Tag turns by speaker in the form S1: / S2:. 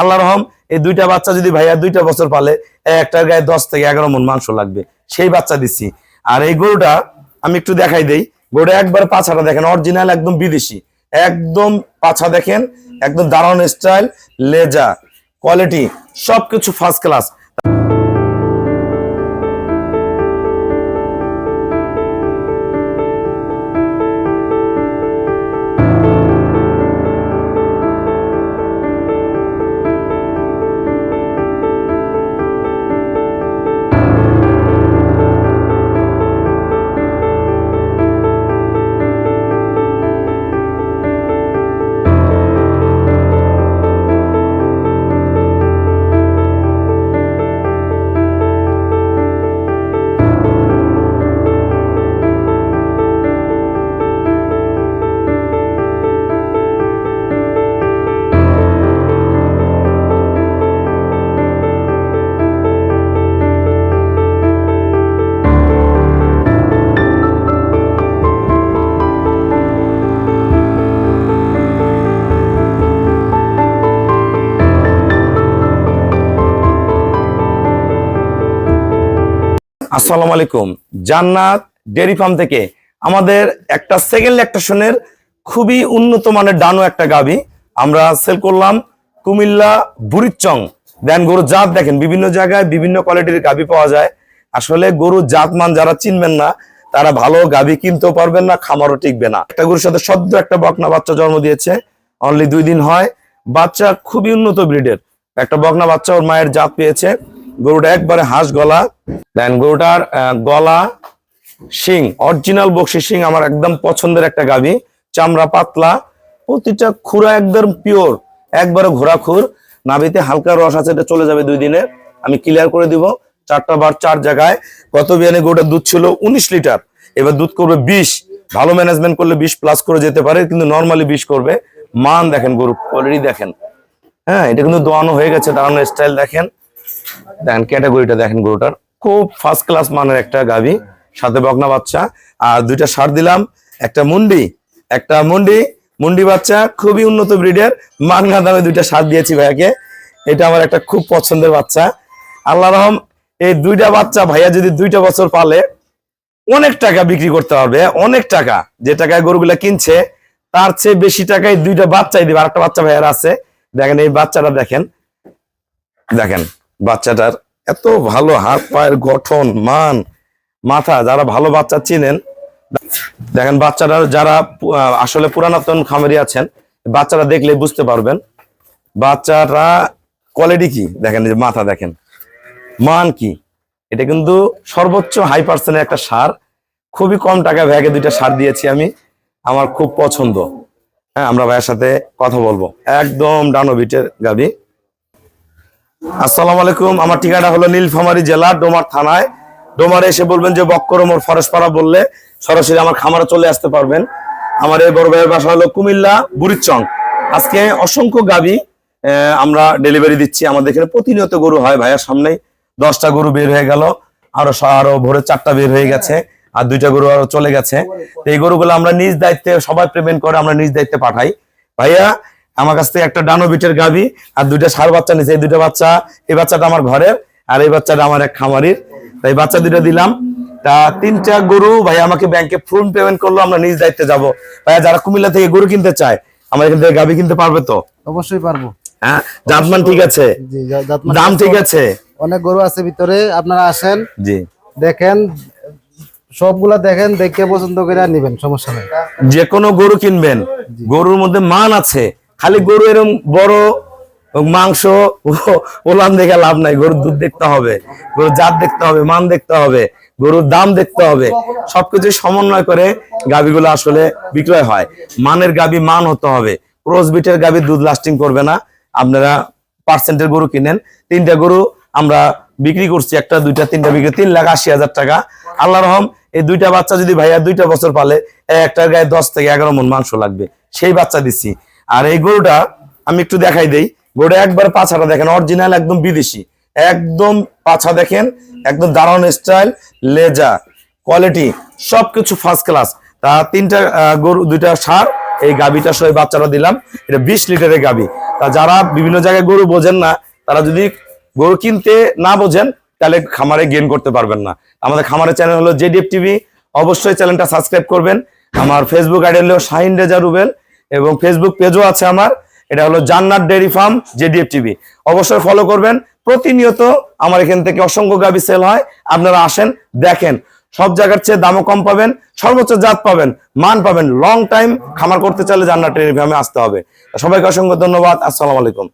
S1: আল্লাহ রহম, এই দুইটা বাচ্চা যদি ভাইয়া দুইটা বছর পালে একটার গায়ে দশ থেকে এগারো মন মাংস লাগবে। সেই বাচ্চা দিচ্ছি আর এই গরুটা আমি একটু দেখাই দেই। গরুটা একবার পাছাটা দেখেন অরিজিনাল একদম বিদেশি। একদম পাছা দেখেন, একদম দারুণ স্টাইল লেজা কোয়ালিটি সবকিছু ফার্স্ট ক্লাস আসসালামু আলাইকুম। জান্নাত ডেয়ারি ফার্ম থেকে আমাদের একটা সেকেন্ড ল্যাকটেশনের খুবই উন্নত মানের ডানো একটা গাবি আমরা সেল করলাম কুমিল্লা বুড়িচং। দেন গরুর জাত দেখেন, বিভিন্ন জায়গায় বিভিন্ন কোয়ালিটির গাবি পাওয়া যায়। আসলে গরুর জাত মান যারা চিনবেন না, তারা ভালো গাবি কিনতেও পারবেন না, খামারও টিকবে না। একটা গরুর সাথে সদ্য একটা বকনা বাচ্চা জন্ম দিয়েছে অনলি দুই দিন হয়। বাচ্চা খুবই উন্নত ব্রিডের একটা বকনা বাচ্চা ওর মায়ের জাত পেয়েছে। গরুটা একবারে হাঁস গলা। দেন গরুটার গলা, শিং অরিজিনাল বক্সি শিং আমার একদম পছন্দের একটা গাবি। চামড়া পাতলা, প্রতিটা খুরা একদম পিওর একবারে ঘোরা খুর নাভিতে হালকা রস আছে, এটা চলে যাবে দুই দিনে। আমি ক্লিয়ার করে দিব, চারটা বার চার জায়গায়। গত বিয়ানে গরুটার দুধ ছিল উনিশ লিটার। এবার দুধ করবে বিশ। ভালো ম্যানেজমেন্ট করলে বিশ প্লাস করে যেতে পারে, কিন্তু নর্মালি বিশ করবে। মান দেখেন গরু কোয়ালিটি দেখেন। হ্যাঁ এটা কিন্তু দোয়ানো হয়ে গেছে, দাঁড়ানোর স্টাইল দেখেন। দেখেন ক্যাটাগরিটা দেখেন গরুটার। খুব ফার্স্ট ক্লাস মানের একটা গাভি, সাথে বকনা বাচ্চা। আর দুইটা সার দিলাম, একটা মুন্ডি একটা মুন্ডি। মুন্ডি বাচ্চা খুবই উন্নত ব্রিডের, মানগা দামে দুইটা সার দিয়েছি ভাইয়াকে। এটা আমার একটা খুব পছন্দের বাচ্চা। আল্লাহ রহম, এই দুইটা বাচ্চা ভাইয়া যদি দুইটা বছর পালে অনেক টাকা বিক্রি করতে পারবে, অনেক টাকা। যে টাকায় গরুগুলা কিনছে, তার চেয়ে বেশি টাকায় দুইটা বাচ্চাই দিবে। আরেকটা বাচ্চা ভাইয়ার আছে। দেখেন, এই বাচ্চাটা দেখেন। দেখেন বাচ্চাটার এত ভালো হাত, পায়ের গঠন, মান, মাথা, যারা ভালো বাচ্চা চিনেন, দেখেন বাচ্চাটার যারা আসলে পুরানাতন খামারি আছেন, বাচ্চারা দেখলে বুঝতে পারবেন, বাচ্চারা কোয়ালিটি কি? দেখেন যে মাথা দেখেন, মান কি? এটা কিন্তু সর্বোচ্চ হাই পার্সেন্টের একটা সার, খুবই কম টাকা ভ্যাগে দুইটা সার দিয়েছি আমি, আমার খুব পছন্দ। হ্যাঁ আমরা ভাইয়ের সাথে কথা বলব। একদম ডানোবিটের গাবি আসসালামু আলাইকুম। আমার ঠিকানা হলো নীলফামারী জেলা, ডোমার থানায়। ডোমারে এসে বলবেন যে বক্করমোর ফরেস্টপাড়া বললে সরাসরি আমার খামারে চলে আসতে পারবেন। আমার এই বড় ভাইয়ের বাসা হলো কুমিল্লা, বুড়িচং। আজকে অসংখ্য গাবি আমরা ডেলিভারি দিচ্ছি। আমাদের এখানে প্রতিনিয়ত গরু হয় ভাইয়ার সামনেই। দশটা গরু বের হয়ে গেল, আরও আরও ভোরে চারটা বের হয়ে গেছে, আর দুইটা গরু আরও চলে গেছে। এই গরুগুলো আমরা নিজ দায়িত্বে, সবাই পেমেন্ট করে আমরা নিজ দায়িত্বে পাঠাই। ভাইয়া আমার কাছ থেকে একটা ডানো বিটের গাবি আর দুইটা সার বাচ্চা নিছে। এই দুইটা বাচ্চা এই বাচ্চাটা আমার ঘরের আর এই বাচ্চাটা আমার এক খামারির। তাই বাচ্চা দুইটা দিলাম। তা তিনটা গরু ভাই আমাকে ব্যাংকে ফুল পেমেন্ট করল আমরা নিজ দায়িত্বে যাব। ভাইয়া যারা কুমিল্লা থেকে গরু কিনতে চায় আমার এখান থেকে গাবি কিনতে পারবে তো?
S2: অবশ্যই পারব।
S1: হ্যাঁ জাতমান ঠিক আছে? দাম ঠিক আছে?
S2: অনেক গরু আছে ভিতরে আপনারা আসেন।
S1: জি।
S2: দেখেন সবগুলা দেখেন দেখে পছন্দ করে নিবেন সমস্যা নেই।
S1: যে কোনো গরু কিনবেন গরুর মধ্যে মান আছে। খালি গরু এরম বড় মাংস ওলান দেখে লাভ নাই। গরুর দুধ দেখতে হবে, গরুর জাত দেখতে হবে, মান দেখতে হবে, গরুর দাম দেখতে হবে। সবকিছু সমন্বয় করে গাবিগুলো আসলে বিক্রয় হয়। মানের গাবি মান হতে হবে। ক্রস বিটের গাবি দুধ লাস্টিং করবে না। আপনারা পার্সেন্টের গরু কিনেন। তিনটা গরু আমরা বিক্রি করছি, একটা, দুইটা, তিনটা বিক্রি, তিন লাখ আশি হাজার টাকা। আল্লাহ রহম, এই দুইটা বাচ্চা যদি ভাইয়া দুইটা বছর পালে একটার গায়ে দশ থেকে এগারো মন মাংস লাগবে। সেই বাচ্চা দিচ্ছি আর এই গরুটা আমি একটু দেখাই দেই। গরুটা একবার পাছাটা দেখেন অরিজিনাল একদম বিদেশি। একদম পাছা দেখেন, একদম দারুণ স্টাইল লেজা কোয়ালিটি সবকিছু ফার্স্ট ক্লাস তা তিনটা গরু, দুইটা সার, এই গাবিটা সহ বাচ্চাটা দিলাম। এটা বিশ লিটারের গাবি তা যারা বিভিন্ন জায়গায় গরু বোঝেন না, তারা যদি গরু কিনতে না বোঝেন, তাহলে খামারে গেন করতে পারবেন না। আমাদের খামারের চ্যানেল হলো জেডিএফ টিভি। অবশ্যই চ্যানেলটা সাবস্ক্রাইব করবেন। আমার ফেসবুক আইডি হলো শাহিন রেজা রুবেল। এবং ফেসবুক পেজও আছে আমার। এটা হলো Jannat dairy farm, JDF TV. অবশ্যই ফলো করবেন। প্রতিনিয়ত আমার এখান থেকে অসংখ্য গাবি সেল হয়। আপনারা আসেন, দেখেন। সব জায়গার চেয়ে দামও কম পাবেন, সর্বোচ্চ জাত পাবেন, মান পাবেন লং টাইম খামার করতে চাইলে জান্নাত ডেয়ারি ফার্মে আসতে হবে। সবাইকে অসংখ্য ধন্যবাদ। আসসালামু আলাইকুম।